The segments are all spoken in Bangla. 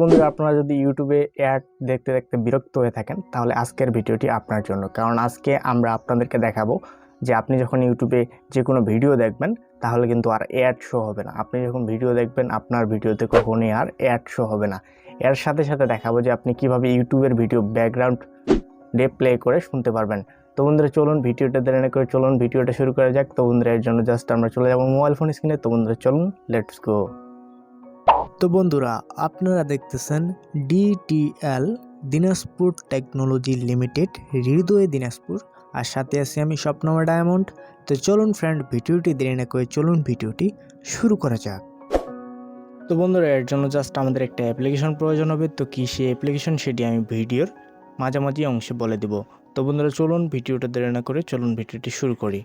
বন্ধুরা, আপনারা যদি ইউটিউবে অ্যাড দেখতে দেখতে বিরক্ত হয়ে থাকেন, তাহলে আজকের ভিডিওটি আপনার জন্য। কারণ আজকে আমরা আপনাদেরকে দেখাবো যে আপনি যখন ইউটিউবে যে কোনো ভিডিও দেখবেন, তাহলে কিন্তু আর অ্যাড শো হবে না। আপনি যখন ভিডিও দেখবেন, আপনার ভিডিওতে কখনোই আর অ্যাড শো হবে না। এর সাথে সাথে দেখাবো যে আপনি কীভাবে ইউটিউবের ভিডিও ব্যাকগ্রাউন্ড ডে প্লে করে শুনতে পারবেন। তো বন্ধুরা, চলুন ভিডিওটা দেরি করে চলুন, ভিডিওটা শুরু করা যাক। তো বন্ধুরা, এর জন্য জাস্ট আমরা চলে যাব মোবাইল ফোন স্ক্রিনে তো বন্ধুরা, চলুন লেটস গো তো বন্ধুরা, আপনারা দেখতেছেন DTL Dinajpur technology limited, Hridoy Dinajpur. আর সাথে আছি আমি স্বপ্নমা ডায়মন্ড। তো চলুন ফ্রেন্ড ভিডিওটি দেরি না করে চলুন ভিডিওটি শুরু করা যাক। তো বন্ধুরা, এর জন্য জাস্ট আমাদের একটা অ্যাপ্লিকেশন প্রয়োজন হবে। তো কী সেই অ্যাপ্লিকেশন সেটি আমি ভিডিওর মাঝামাঝি অংশে বলে দেব। তো বন্ধুরা, চলুন ভিডিওটা দেরি না করে চলুন ভিডিওটি শুরু করি।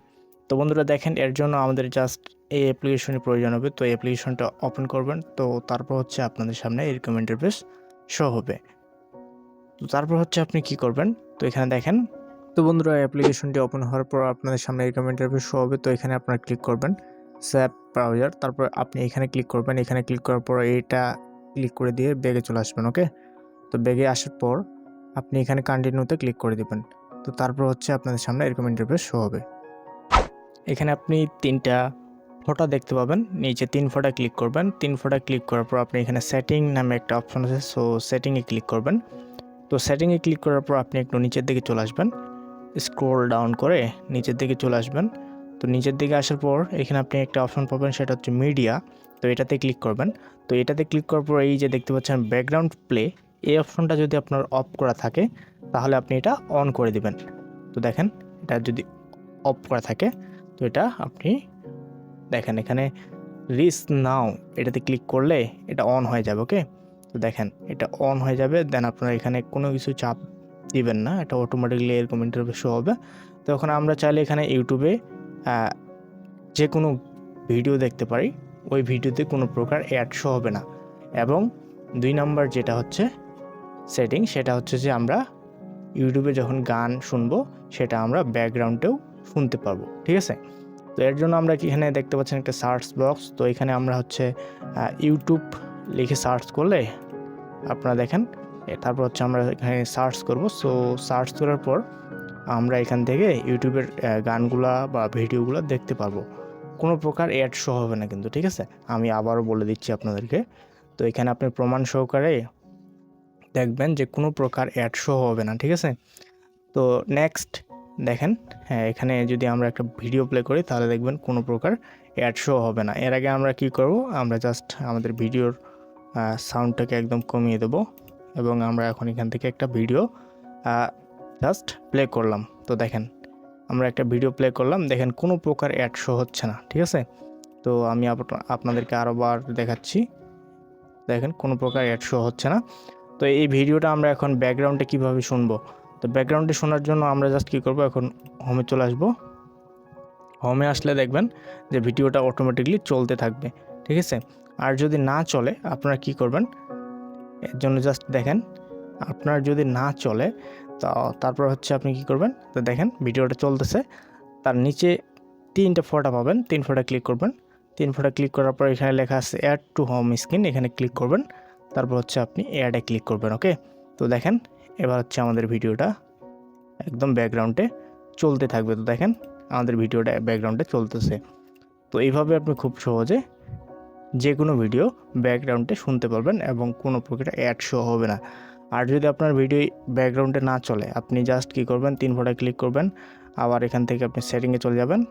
তো বন্ধুরা দেখেন, এর জন্য আমাদের জাস্ট এই অ্যাপ্লিকেশনের প্রয়োজন হবে। তো অ্যাপ্লিকেশনটা ওপেন করবেন। তো তারপর হচ্ছে আপনাদের সামনে এরকম ইন্টারফেস শো হবে। তো তারপর হচ্ছে আপনি কি করবেন? তো এখানে দেখেন, তো বন্ধুরা অ্যাপ্লিকেশনটি ওপেন হওয়ার পর আপনাদের সামনে এরকম ইন্টারফেস শো হবে। তো এখানে আপনারা ক্লিক করবেন স্যাপ ব্রাউজার তারপর আপনি এখানে ক্লিক করবেন। এখানে ক্লিক করার পর এটা ক্লিক করে দিয়ে ব্যাগে চলে আসবেন ওকে তো ব্যাগে আসার পর আপনি এখানে কন্টিনিউতে ক্লিক করে দিবেন। তো তারপর হচ্ছে আপনাদের সামনে এরকম ইন্টারফেস শো হবে। এখানে আপনি তিনটা ফটো দেখতে পাবেন। নিচে তিন ফটো ক্লিক করবেন। তিন ফটো ক্লিক করার পর আপনি এখানে সেটিং নামে একটা অপশন আছে সো সেটিংয়ে ক্লিক করবেন। তো সেটিংয়ে ক্লিক করার পর আপনি একটু নিচের দিকে চলে আসবেন। স্ক্রোল ডাউন করে নিচের দিকে চলে আসবেন। তো নিচের দিকে আসার পর এখানে আপনি একটা অপশন পাবেন, সেটা হচ্ছে মিডিয়া তো এটাতে ক্লিক করবেন। তো এটাতে ক্লিক করার পর এই যে দেখতে পাচ্ছেন ব্যাকগ্রাউন্ড প্লে এই অপশনটা যদি আপনার অফ করা থাকে, তাহলে আপনি এটা অন করে দিবেন। তো দেখেন, এটা যদি অফ করা থাকে তো এটা আপনি দেখেন, এখানে রিস নাও এটাতে ক্লিক করলে এটা অন হয়ে যাবে ওকে তো দেখেন, এটা অন হয়ে যাবে দেন আপনারা এখানে কোনো কিছু চাপ দিবেন না, এটা অটোমেটিকলি এরকম ইন্টারভিউ শো হবে। তো এখন আমরা চাইলে এখানে ইউটিউবে যে কোনো ভিডিও দেখতে পারি, ওই ভিডিওতে কোনো প্রকার অ্যাড শো হবে না। এবং দুই নাম্বার যেটা হচ্ছে সেটিং সেটা হচ্ছে যে আমরা ইউটিউবে যখন গান শুনব, সেটা আমরা ব্যাকগ্রাউন্ডেও শুনতে পারব, ঠিক আছে? তো এর জন্য আমরা কি এখানে দেখতে পাচ্ছেন একটা সার্চ বক্স তো এখানে আমরা হচ্ছে ইউটিউব লিখে সার্চ করলে আপনারা দেখেন তারপর হচ্ছে আমরা এখানে সার্চ করব। সো সার্চ করার পর আমরা এখান থেকে ইউটিউবের গানগুলা বা ভিডিওগুলো দেখতে পারব। কোনো প্রকার অ্যাড শো হবে না কিন্তু, ঠিক আছে? আমি আবারও বলে দিচ্ছি আপনাদেরকে। তো এখানে আপনি প্রমাণ সহকারে দেখবেন যে কোনো প্রকার অ্যাড শো হবে না, ঠিক আছে? তো নেক্সট দেখেন হ্যাঁ এখানে যদি আমরা একটা ভিডিও প্লে করি, তাহলে দেখবেন কোনো প্রকার অ্যাড শো হবে না। এর আগে আমরা কি করব, আমরা জাস্ট আমাদের ভিডিওর সাউন্ডটাকে একদম কমিয়ে দেব এবং আমরা এখন এখান থেকে একটা ভিডিও জাস্ট প্লে করলাম। তো দেখেন, আমরা একটা ভিডিও প্লে করলাম, দেখেন কোনো প্রকার অ্যাড শো হচ্ছে না, ঠিক আছে? তো আমি আপ- আপনাদেরকে আরোবার দেখাচ্ছি। দেখেন কোনো প্রকার অ্যাড শো হচ্ছে না। তো এই ভিডিওটা আমরা এখন ব্যাকগ্রাউন্ডে কীভাবে শুনব? তো ব্যাকগ্রাউন্ডে শোনার জন্য আমরা জাস্ট কী করব, এখন হোমে চলে আসব। হোমে আসলে দেখবেন যে ভিডিওটা অটোমেটিকলি চলতে থাকবে, ঠিক আছে? আর যদি না চলে, আপনারা কি করবেন? এর জন্য জাস্ট দেখেন, আপনার যদি না চলে, তো তারপর হচ্ছে আপনি কি করবেন? তো দেখেন ভিডিওটা চলতেছে, তার নিচে তিনটা ফটো পাবেন, তিন ফটো ক্লিক করবেন। তিন ফটো ক্লিক করার পর এখানে লেখা আছে অ্যাড টু হোম স্ক্রিন এখানে ক্লিক করবেন। তারপর হচ্ছে আপনি অ্যাডে ক্লিক করবেন ওকে তো দেখেন এবার হচ্ছে আমাদের ভিডিওটা একদম ব্যাকগ্রাউন্ডে চলতে থাকবে। তো দেখেন, আমাদের ভিডিওটা ব্যাকগ্রাউন্ডে চলতেছে। তো এইভাবে আপনি খুব সহজে যে কোনো ভিডিও ব্যাকগ্রাউন্ডে শুনতে পারবেন এবং কোনো প্রকার অ্যাড শো হবে না। আর যদি আপনার ভিডিও ব্যাকগ্রাউন্ডে না চলে, আপনি জাস্ট কী করবেন, তিন ফোটা ক্লিক করবেন, আবার এখান থেকে আপনি সেটিংয়ে চলে যাবেন।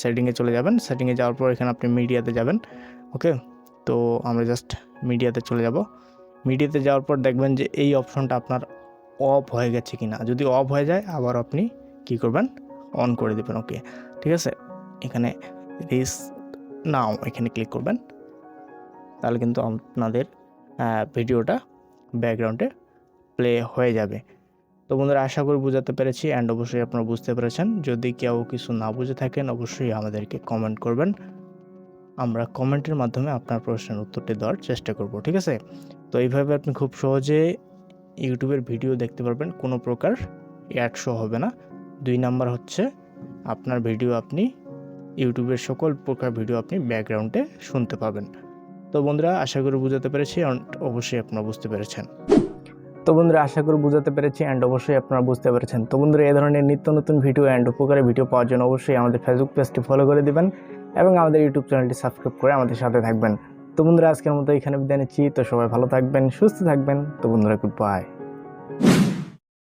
সেটিংয়ে চলে যাবেন, সেটিংয়ে যাওয়ার পর এখানে আপনি মিডিয়াতে যাবেন, ওকে? তো আমরা জাস্ট মিডিয়াতে চলে যাব। মিডিয়াতে যাওয়ার পর দেখবেন যে এই অপশনটা আপনার অফ হয়ে গেছে কি না যদি অফ হয়ে যায়, আবার আপনি কি করবেন? অন করে দেবেন ওকে ঠিক আছে? এখানে রিস নাও এখানে ক্লিক করবেন। তাহলে কিন্তু আপনাদের ভিডিওটা ব্যাকগ্রাউন্ডে প্লে হয়ে যাবে। তো বন্ধুরা, আশা করি বোঝাতে পেরেছি অ্যান্ড অবশ্যই আপনারা বুঝতে পেরেছেন। যদি কেউ কিছু না বুঝে থাকেন, অবশ্যই আমাদেরকে কমেন্ট করবেন। আমরা কমেন্টের মাধ্যমে আপনার প্রশ্নের উত্তরটি দেওয়ার চেষ্টা করব, ঠিক আছে? তো এইভাবে আপনি খুব সহজে ইউটিউবের ভিডিও দেখতে পারবেন, কোনো প্রকার অ্যাড শো হবে না। দুই নাম্বার হচ্ছে, আপনার ভিডিও আপনি, ইউটিউবের সকল প্রকার ভিডিও আপনি ব্যাকগ্রাউন্ডে শুনতে পাবেন। তো বন্ধুরা, আশা করি বুঝাতে পেরেছি অ্যান্ড অবশ্যই আপনারা বুঝতে পেরেছেন। তো বন্ধুরা, আশা করি বুঝাতে পেরেছি অ্যান্ড অবশ্যই আপনারা বুঝতে পেরেছেন। তো বন্ধুরা এই ধরনের নিত্য নতুন ভিডিও অ্যান্ড উপকারী ভিডিও পাওয়ার জন্য অবশ্যই আমাদের ফেসবুক পেজটি ফলো করে দেবেন এবং আমাদের ইউটিউব চ্যানেলটি সাবস্ক্রাইব করে আমাদের সাথে থাকবেন। তো বন্ধুরা, আজকের মতো এখানে বিদায় নিচ্ছি। তো সবাই ভালো থাকবেন, সুস্থ থাকবেন। তো বন্ধুরা গুড বাই